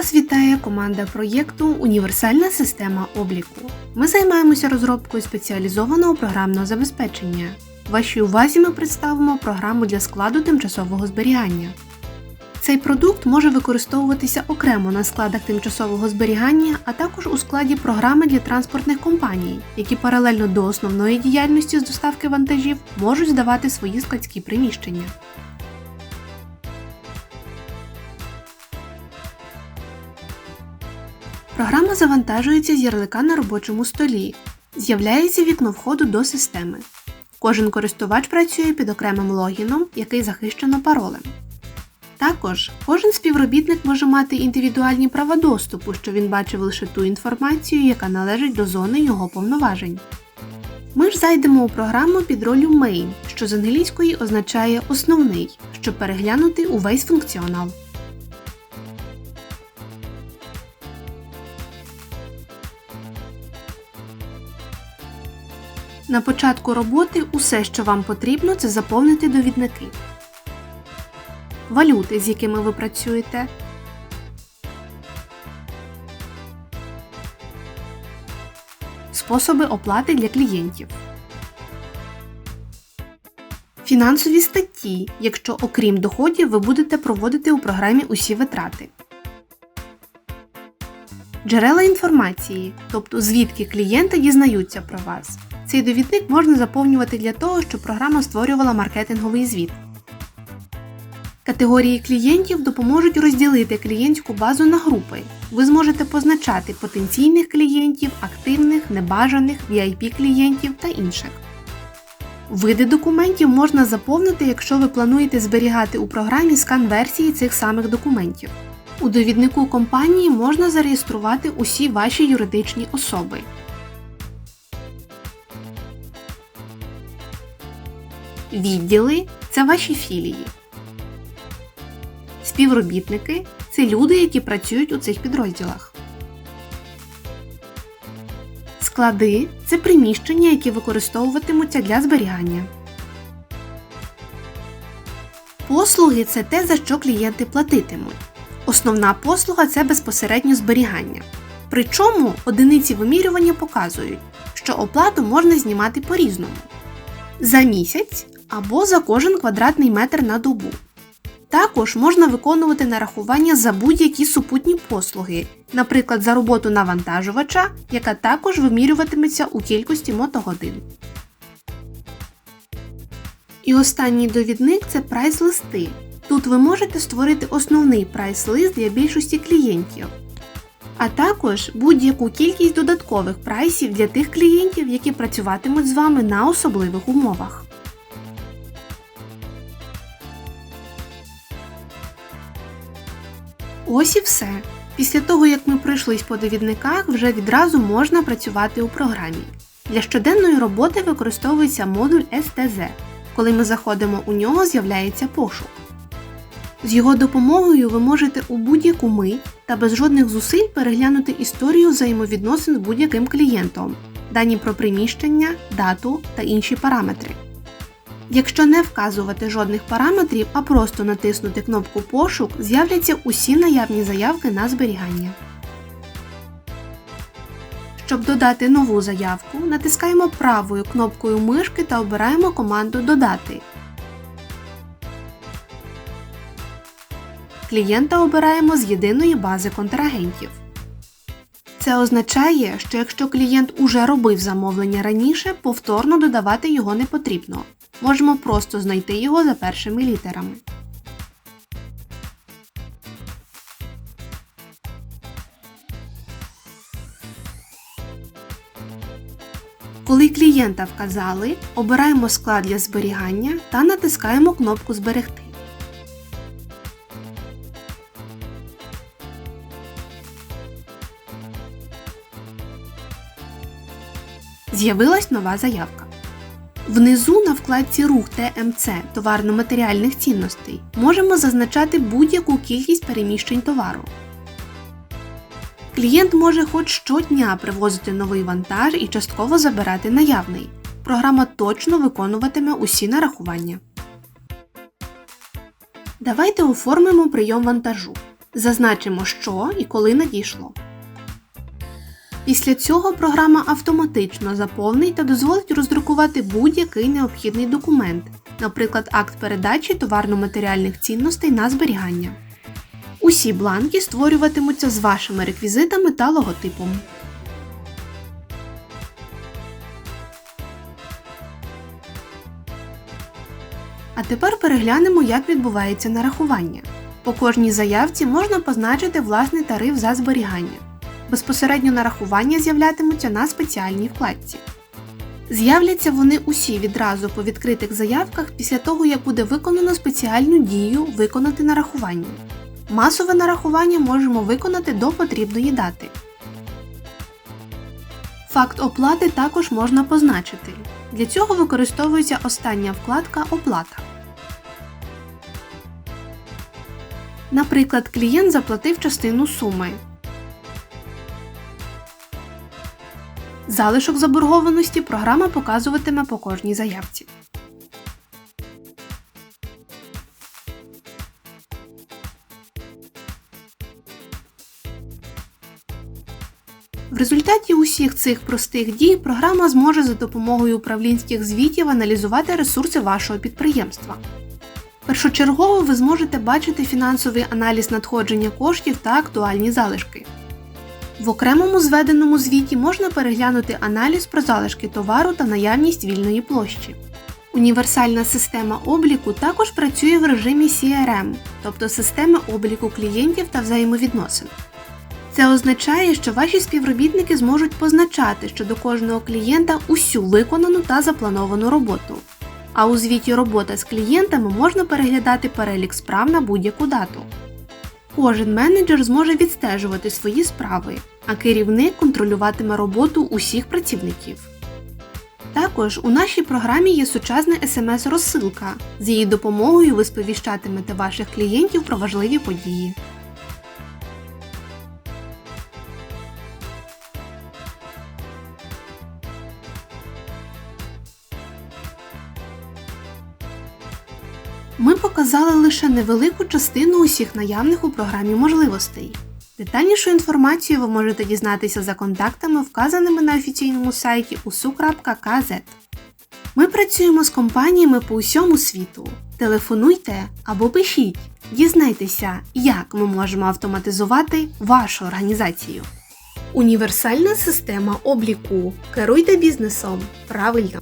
Вас вітає команда проєкту Універсальна система обліку. Ми займаємося розробкою спеціалізованого програмного забезпечення. Вашій увазі ми представимо програму для складу тимчасового зберігання. Цей продукт може використовуватися окремо на складах тимчасового зберігання, а також у складі програми для транспортних компаній, які паралельно до основної діяльності з доставки вантажів можуть здавати свої складські приміщення. Програма завантажується з ярлика на робочому столі. З'являється вікно входу до системи. Кожен користувач працює під окремим логіном, який захищено паролем. Також кожен співробітник може мати індивідуальні права доступу, що він бачив лише ту інформацію, яка належить до зони його повноважень. Ми ж зайдемо у програму під ролью Main, що з англійської означає основний, щоб переглянути увесь функціонал. На початку роботи усе, що вам потрібно, це заповнити довідники. Валюти, з якими ви працюєте. Способи оплати для клієнтів. Фінансові статті, якщо окрім доходів ви будете проводити у програмі усі витрати. Джерела інформації, тобто звідки клієнти дізнаються про вас. Цей довідник можна заповнювати для того, щоб програма створювала маркетинговий звіт. Категорії клієнтів допоможуть розділити клієнтську базу на групи. Ви зможете позначати потенційних клієнтів, активних, небажаних, VIP клієнтів та інших. Види документів можна заповнити, якщо ви плануєте зберігати у програмі скан версії цих самих документів. У довіднику компанії можна зареєструвати усі ваші юридичні особи. Відділи це ваші філії. Співробітники це люди, які працюють у цих підрозділах. Склади це приміщення, які використовуватимуться для зберігання. Послуги це те, за що клієнти платитимуть. Основна послуга це безпосередньо зберігання. Причому одиниці вимірювання показують, що оплату можна знімати по-різному за місяць або за кожен квадратний метр на добу. Також можна виконувати нарахування за будь-які супутні послуги, наприклад, за роботу навантажувача, яка також вимірюватиметься у кількості мотогодин. І останній довідник це прайс-листи. Тут ви можете створити основний прайс-лист для більшості клієнтів, а також будь-яку кількість додаткових прайсів для тих клієнтів, які працюватимуть з вами на особливих умовах. Ось і все. Після того, як ми пройшлись по довідниках, вже відразу можна працювати у програмі. Для щоденної роботи використовується модуль STZ. Коли ми заходимо у нього, з'являється пошук. З його допомогою ви можете у будь-яку мить та без жодних зусиль переглянути історію взаємовідносин з будь-яким клієнтом, дані про приміщення, дату та інші параметри. Якщо не вказувати жодних параметрів, а просто натиснути кнопку Пошук, з'являться усі наявні заявки на зберігання. Щоб додати нову заявку, натискаємо правою кнопкою мишки та обираємо команду Додати. Клієнта обираємо з єдиної бази контрагентів. Це означає, що якщо клієнт уже робив замовлення раніше, повторно додавати його не потрібно. Можемо просто знайти його за першими літерами. Коли клієнта вказали, обираємо склад для зберігання та натискаємо кнопку Зберегти. З'явилась нова заявка. Внизу на вкладці Рух ТМЦ товарно-матеріальних цінностей можемо зазначати будь-яку кількість переміщень товару. Клієнт може хоч щодня привозити новий вантаж і частково забирати наявний. Програма точно виконуватиме усі нарахування. Давайте оформимо прийом вантажу. Зазначимо, що і коли надійшло. Після цього програма автоматично заповнить та дозволить роздрукувати будь-який необхідний документ, наприклад, акт передачі товарно-матеріальних цінностей на зберігання. Усі бланки створюватимуться з вашими реквізитами та логотипом. А тепер переглянемо, як відбувається нарахування. По кожній заявці можна позначити власний тариф за зберігання. Безпосередньо нарахування з'являтимуться на спеціальній вкладці. З'являться вони усі відразу по відкритих заявках після того, як буде виконано спеціальну дію виконати нарахування. Масове нарахування можемо виконати до потрібної дати. Факт оплати також можна позначити. Для цього використовується остання вкладка Оплата. Наприклад, клієнт заплатив частину суми. Залишок заборгованості програма показуватиме по кожній заявці. В результаті усіх цих простих дій програма зможе за допомогою управлінських звітів аналізувати ресурси вашого підприємства. Першочергово ви зможете бачити фінансовий аналіз надходження коштів та актуальні залишки. В окремому зведеному звіті можна переглянути аналіз про залишки товару та наявність вільної площі. Універсальна система обліку також працює в режимі CRM, тобто системи обліку клієнтів та взаємовідносин. Це означає, що ваші співробітники зможуть позначати щодо кожного клієнта усю виконану та заплановану роботу. А у звіті робота з клієнтами можна переглядати перелік справ на будь-яку дату. Кожен менеджер зможе відстежувати свої справи, а керівник контролюватиме роботу усіх працівників. Також у нашій програмі є сучасна смс-розсилка. З її допомогою ви сповіщатимете ваших клієнтів про важливі події. Ми показали лише невелику частину усіх наявних у програмі можливостей. Детальнішу інформацію ви можете дізнатися за контактами, вказаними на офіційному сайті usu.kz. Ми працюємо з компаніями по усьому світу. Телефонуйте або пишіть, дізнайтеся, як ми можемо автоматизувати вашу організацію. Універсальна система обліку. Керуйте бізнесом правильно.